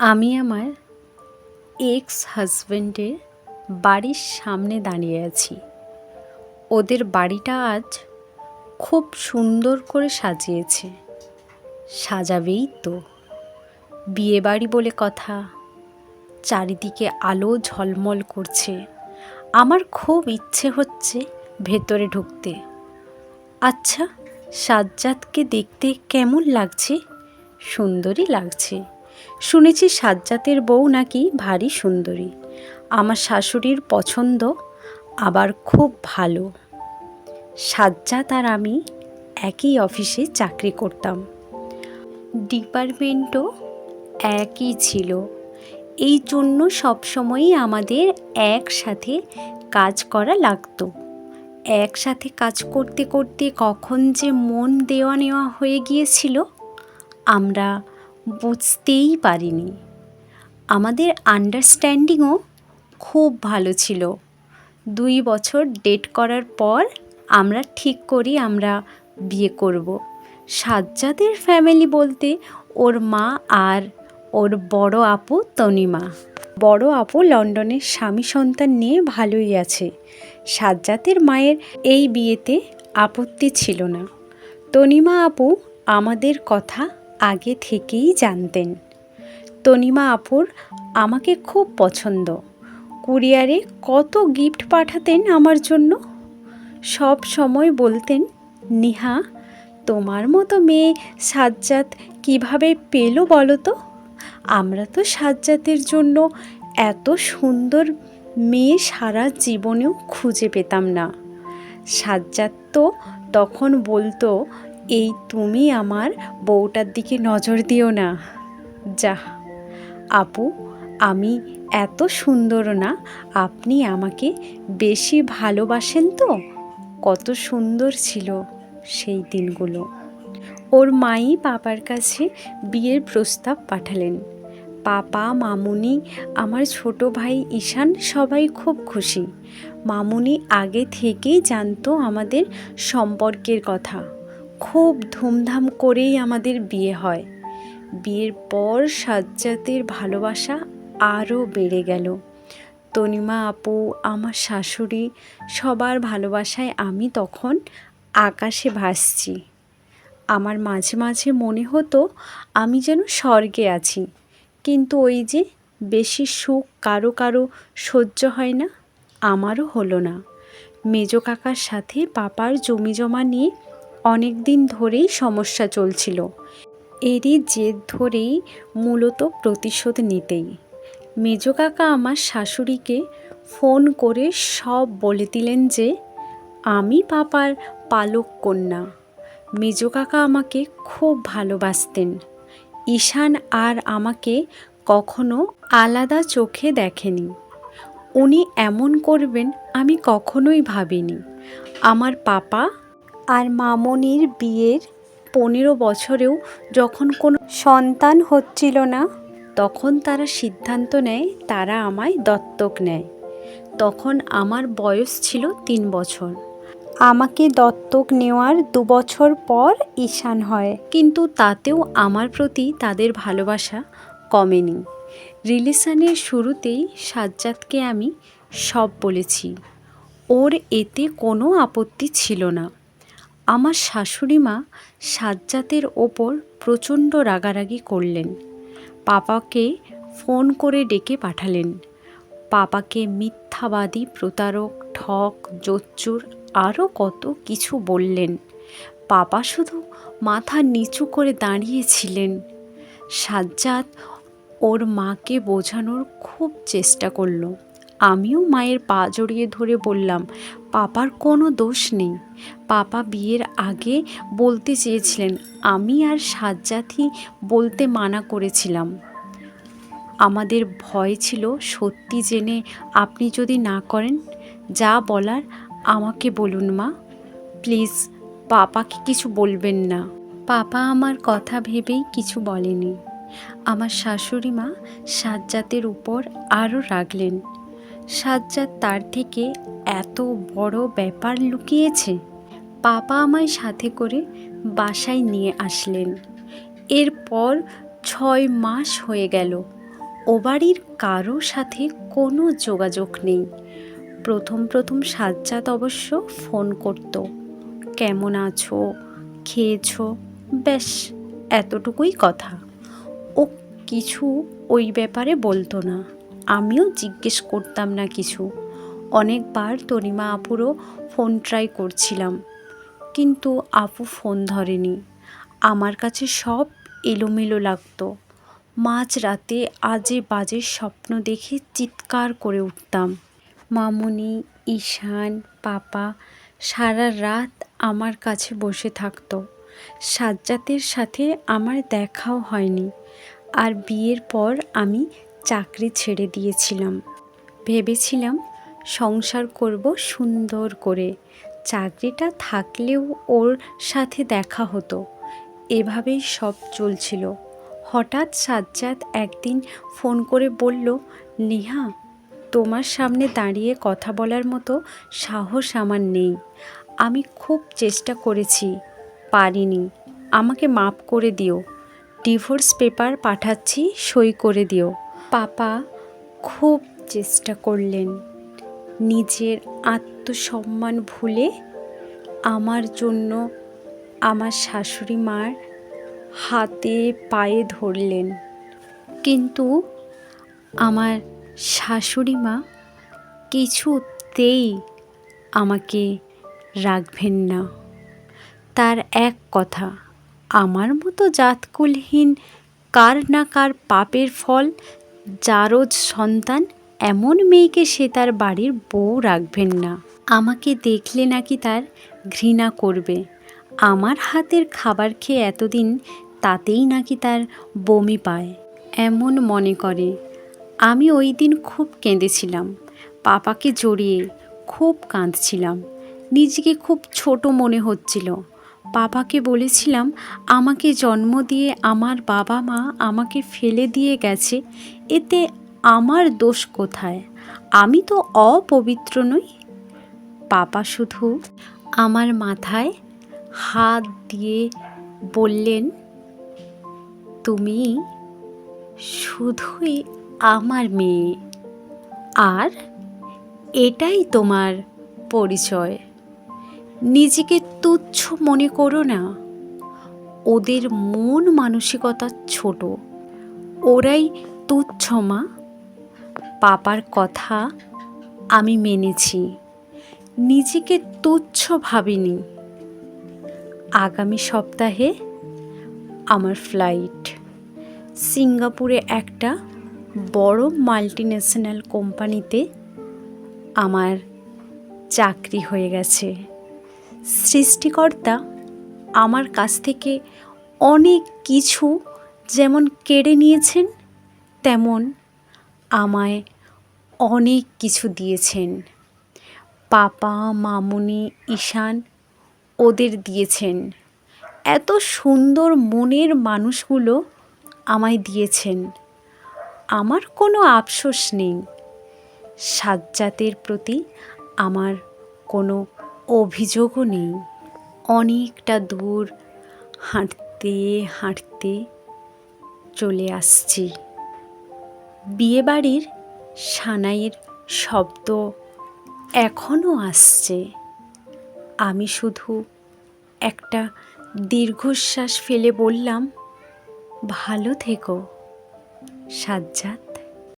আমি আমার এক্স হাজব্যান্ডের বাড়ির সামনে দাঁড়িয়ে আছি। ওদের বাড়িটা আজ খুব সুন্দর করে সাজিয়েছে। সাজাবেই তো। বিয়ে বাড়ি বলে কথা। চারিদিকে আলো ঝলমল করছে। আমার খুব ইচ্ছে হচ্ছে ভেতরে ঢুকতে। আচ্ছা সাজ্জাদকে দেখতে কেমন লাগছে? সুন্দরই লাগছে। শুনেছি সাজ্জাতের বউ নাকি ভারী সুন্দরী। আমার শাশুড়ির পছন্দ আবার খুব ভালো। সাজ্জাত আর আমি একই অফিসে চাকরি করতাম। ডিপার্টমেন্টও একই ছিল। এই জন্য সবসময়ই আমাদের একসাথে কাজ করা লাগতো। একসাথে কাজ করতে করতে কখন যে মন দেওয়া নেওয়া হয়ে গিয়েছিল, আমরা বুঝতেই পারিনি। আমাদের আন্ডারস্ট্যান্ডিংও খুব ভালো ছিল। দুই বছর ডেট করার পর আমরা ঠিক করি আমরা বিয়ে করব। সাজ্জাদের ফ্যামিলি বলতে ওর মা আর ওর বড় আপু তনিমা। বড় আপু লন্ডনের স্বামী সন্তান নিয়ে ভালোই আছে। সাজ্জাতের মায়ের এই বিয়েতে আপত্তি ছিল না। তনিমা আপু আমাদের কথা আগে থেকেই জানতেন। তনিমা আপুর আমাকে খুব পছন্দ। কুরিয়ারে কত গিফট পাঠাতেন আমার জন্য? সব সময় বলতেন, নিহা, তোমার মতো মেয়ে সাজ্জাত কীভাবে পেল বলো তো? আমরা তো সাজ্জাতের জন্য এত সুন্দর মেয়ে সারা জীবনেও খুঁজে পেতাম না। সাজ্জাত তো তখন বলতো এই তুমি আমার বউটার দিকে নজর দিও না। যা আপু, আমি এত সুন্দর না, আপনি আমাকে বেশি ভালোবাসেন তো? কত সুন্দর ছিল সেই দিনগুলো। ওর মাই পাপার কাছে বিয়ের প্রস্তাব পাঠালেন। পাপা, মামুনি, আমার ছোট ভাই ঈশান সবাই খুব খুশি। মামুনি আগে থেকেই জানতো আমাদের সম্পর্কের কথা। খুব ধুমধাম করেই আমাদের বিয়ে হয়। বিয়ের পর সাজ্জাতের ভালোবাসা আরও বেড়ে গেল। তনিমা আপু, আমার শাশুড়ি সবার ভালোবাসায় আমি তখন আকাশে ভাসছি। আমার মাঝে মাঝে মনে হতো আমি যেন স্বর্গে আছি। কিন্তু ওই যে বেশি সুখ কারও কারও সহ্য হয় না, আমারও হলো না। মেজো কাকার সাথে পাপার জমি জমা নিয়ে অনেক দিন ধরেই সমস্যা চলছিল। এরই জেদ ধরেই মূলত প্রতিশোধ নিতেই। মেজ কাকা আমার শাশুড়িকে ফোন করে সব বলে দিলেন যে, আমি পাপার পালক কন্যা। মেজ কাকা আমাকে খুব ভালোবাসতেন। ঈশান আর আমাকে কখনো আলাদা চোখে দেখেনি। উনি এমন করবেন আমি কখনোই ভাবিনি। আমার পাপা আর মামনির বিয়ের পনেরো বছরেও যখন কোনো সন্তান হচ্ছিল না, তখন তারা সিদ্ধান্ত নেয়, তারা আমায় দত্তক নেয়। তখন আমার বয়স ছিল তিন বছর। আমাকে দত্তক নেওয়ার দু বছর পর ঈশান হয়। কিন্তু তাতেও আমার প্রতি তাদের ভালোবাসা কমেনি। রিলেশনের শুরুতেই সাজ্জাদকে আমি সব বলেছি। ওর এতে কোনো আপত্তি ছিল না। আমার শাশুড়ি মা সাজ্জাতের ওপর প্রচণ্ড রাগারাগি করলেন। পাপাকে ফোন করে ডেকে পাঠালেন। পাপাকে মিথ্যাবাদী, প্রতারক ঠক জোচ্চুর আরও কত কিছু বললেন। পাপা শুধু মাথা নিচু করে দাঁড়িয়েছিলেন। সাজ্জাদ ওর মাকে বোঝানোর খুব চেষ্টা করল। আমিও মায়ের পা জড়িয়ে ধরে বললাম পাপার কোনো দোষ নেই। পাপা বিয়ের আগে বলতে চেয়েছিলেন, আমি আর সাজ্জাতই বলতে মানা করেছিলাম। আমাদের ভয় ছিল সত্যি জেনে আপনি যদি না করেন, যা বলার আমাকে বলুন মা। প্লিজ, পাপাকে কিছু বলবেন না। পাপা আমার কথা ভেবেই কিছু বলেনি। আমার শাশুড়ি মা সাজ্জাতের উপর আরও রাগলেন। সাজ্জাদ তার থেকে এত বড় ব্যাপার লুকিয়েছে। পাপা আমায় সাথে করে বাসায় নিয়ে আসলেন। এরপর ছয় মাস হয়ে গেল। ও বাড়ির কারও সাথে কোনো যোগাযোগ নেই। প্রথম প্রথম সাজ্জাদ অবশ্য ফোন করত, কেমন আছো? খেয়েছো? ব্যাস এতটুকুই কথা। ও কিছু ওই ব্যাপারে বলতো না। আমিও জিজ্ঞেস করতাম না কিছু। অনেকবার তরিমা আপুরও ফোন ট্রাই করছিলাম, কিন্তু আপু ফোন ধরেনি। আমার কাছে সব এলোমেলো লাগতো। মাঝ রাতে আজে বাজে স্বপ্ন দেখে চিৎকার করে উঠতাম, মামুনি, ঈশান, পাপা, সারা রাত আমার কাছে বসে থাকতো। সাজ্জাতের সাথে আমার দেখাও হয়নি। আর বিয়ের পর আমি চাকরি ছেড়ে দিয়েছিলাম। ভেবেছিলাম সংসার করব সুন্দর করে। চাকরিটা থাকলেও ওর সাথে দেখা হতো। এভাবেই সব চলছিল। হঠাৎ সাজ্জাদ একদিন ফোন করে বলল, নেহা, তোমার সামনে দাঁড়িয়ে কথা বলার মতো সাহস আমার নেই। আমি খুব চেষ্টা করেছি, পারিনি। আমাকে মাপ করে দিও। ডিভোর্স পেপার পাঠাচ্ছি, সই করে দিও। পাপা খুব চেষ্টা করলেন নিজের আত্মসম্মান ভুলে আমার জন্য আমার শাশুড়ি মার হাতে পায়ে ধরলেন। কিন্তু আমার শাশুড়ি মা কিছুতেই আমাকে রাখবেন না। তার এক কথা, আমার মতো জাতকুলহীন কার না কার পাপের ফল জারজ সন্তান এমন মেয়েকে সে তার বাড়ির বউ রাখবেন না। আমাকে দেখলে নাকি তার ঘৃণা করবে। আমার হাতের খাবার খেয়ে এতদিন তাতেই নাকি তার বমি পায়, এমন মনে করে। আমি ওই দিন খুব কেঁদেছিলাম। পাপাকে জড়িয়ে খুব কাঁদছিলাম। নিজেকে খুব ছোট মনে হচ্ছিল। পাপাকে বলেছিলাম, আমাকে জন্ম দিয়ে আমার বাবা মা আমাকে ফেলে দিয়ে গেছে, এতে আমার দোষ কোথায়? আমি তো অপবিত্র নই? পাপা শুধু আমার মাথায় হাত দিয়ে বললেন, তুমি শুধুই আমার মেয়ে, আর এটাই তোমার পরিচয়। নিজেকে তুচ্ছ মনে করো না। ওদের মন মানসিকতা ছোট। ওরাই তুচ্ছ মা। পাপার কথা আমি মেনেছি। নিজেকে তুচ্ছ ভাবিনি। আগামী সপ্তাহে আমার ফ্লাইট। সিঙ্গাপুরে একটা বড় মাল্টিন্যাশনাল কোম্পানিতে আমার চাকরি হয়ে গেছে। সৃষ্টিকর্তা আমার কাছ থেকে অনেক কিছু যেমন কেড়ে নিয়েছেন, তেমন আমায় অনেক কিছু দিয়েছেন। পাপা, মামুনি, ঈশান ওদের দিয়েছেন। এত সুন্দর মনের মানুষগুলো আমায় দিয়েছেন। আমার কোনো আফসোস নেই। সাজ্জাতের প্রতি আমার কোনো অভিযোগও নেই। অনেকটা দূর হাঁটতে হাঁটতে চলে আসছি। বিয়েবাড়ির সানাইয়ের শব্দ এখনও আসছে। আমি শুধু একটা দীর্ঘশ্বাস ফেলে বললাম, ভালো থেকো, সাজ্জাদ।